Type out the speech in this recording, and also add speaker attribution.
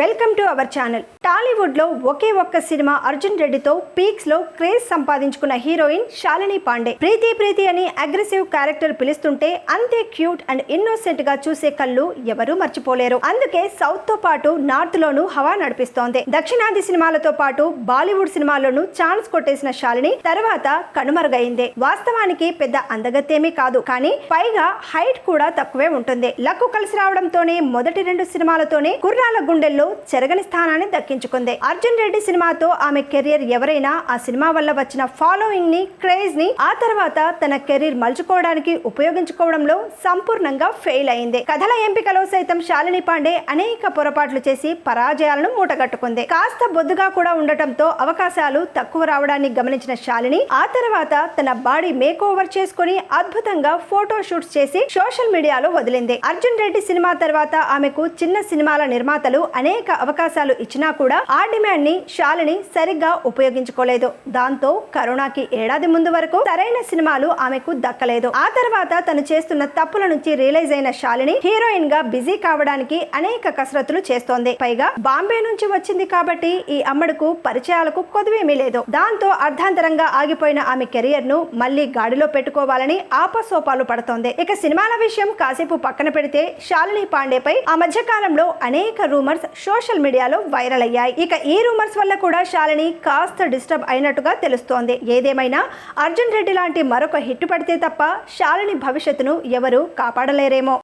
Speaker 1: Welcome to our channel. టాలీవుడ్లో ఒకే ఒక్క cinema Arjun రెడ్డితో పీక్స్లో క్రేజ్ సంపాదించుకున్న హీరోయిన్ శాలిని పాండే. ప్రీతి ప్రీతి అని అగ్రెసివ్ క్యారెక్టర్ పిలుస్తుంటే అంతే క్యూట్ అండ్ ఇన్నోసెంట్గా చూసే కళ్ళు ఎవరూ మర్చిపోలేరు. అందుకే సౌత్తో పాటు నార్త్లోనూ హవా నడిపిస్తోంది. దక్షిణాది సినిమాలతో పాటు బాలీవుడ్ సినిమాల్లోనూ ఛాన్స్ కొట్టేసిన శాలిని తర్వాత కనుమరుగైంది. వాస్తవానికి పెద్ద అందగత్తేమీ కాదు. కానీ పైగా హైట్ కూడా తక్కువే ఉంటుంది. లక్కు కలిసి రావడంతోనే మొదటి రెండు సినిమాలతోనే కుర్రాల గుండెల్లో చెరగని స్థానాన్ని దక్కించుకుంది. అర్జున్ రెడ్డి సినిమాతో ఆమె కెరియర్ ఎవరైనా ఆ సినిమా వల్ల వచ్చిన ఫాలోయింగ్ని క్రేజ్ని ఆ తర్వాత తన కెరీర్ మలుచుకోవడానికి ఉపయోగించుకోవడంలో సంపూర్ణంగా ఫెయిల్ అయింది. కథల ఎంపికలో సైతం శాలిని పాండే అనేక పొరపాట్లు చేసి పరాజయాలను మూటగట్టుకుంది. కాస్త బొద్దుగా కూడా ఉండటంతో అవకాశాలు తక్కువ రావడాన్ని గమనించిన శాలిని ఆ తర్వాత తన బాడీ మేక్ ఓవర్ చేసుకుని అద్భుతంగా ఫోటో షూట్స్ చేసి సోషల్ మీడియాలో వదిలింది. అర్జున్ రెడ్డి సినిమా తర్వాత ఆమెకు చిన్న సినిమాల నిర్మాతలు అనేక అనేక అవకాశాలు ఇచ్చినా కూడా ఆ డిమాండ్ని శాలిని సరిగ్గా ఉపయోగించుకోలేదు. దాంతో కరోనాకి ఏడాది ముందు వరకు సరైన సినిమాలు ఆమెకు దక్కలేదు. ఆ తర్వాత తను చేస్తున్న తప్పుల నుంచి రియలైజ్ అయిన శాలిని హీరోయిన్గా బిజీ కావడానికి అనేక కసరత్తులు చేస్తోంది. పైగా బాంబే నుంచి వచ్చింది కాబట్టి ఈ అమ్మడుకు పరిచయాలకు కొదువేమీ లేదు. దాంతో అర్ధాంతరంగా ఆగిపోయిన ఆమె కెరియర్ను మళ్ళీ గాడిలో పెట్టుకోవాలని ఆపసోపాలు పడుతోంది. ఇక సినిమాల విషయం కాసేపు పక్కన పెడితే శాలిని పాండేపై ఆ మధ్య కాలంలో అనేక రూమర్స్ సోషల్ మీడియాలో వైరల్ అయ్యాయి. ఇక ఈ రూమర్స్ వల్ల కూడా శాలిని కాస్త డిస్టర్బ్ అయినట్టుగా తెలుస్తోంది. ఏదేమైనా అర్జున్ రెడ్డి లాంటి మరొక హిట్ పడితే తప్ప శాలిని భవిష్యత్తును ఎవరు కాపాడలేరేమో.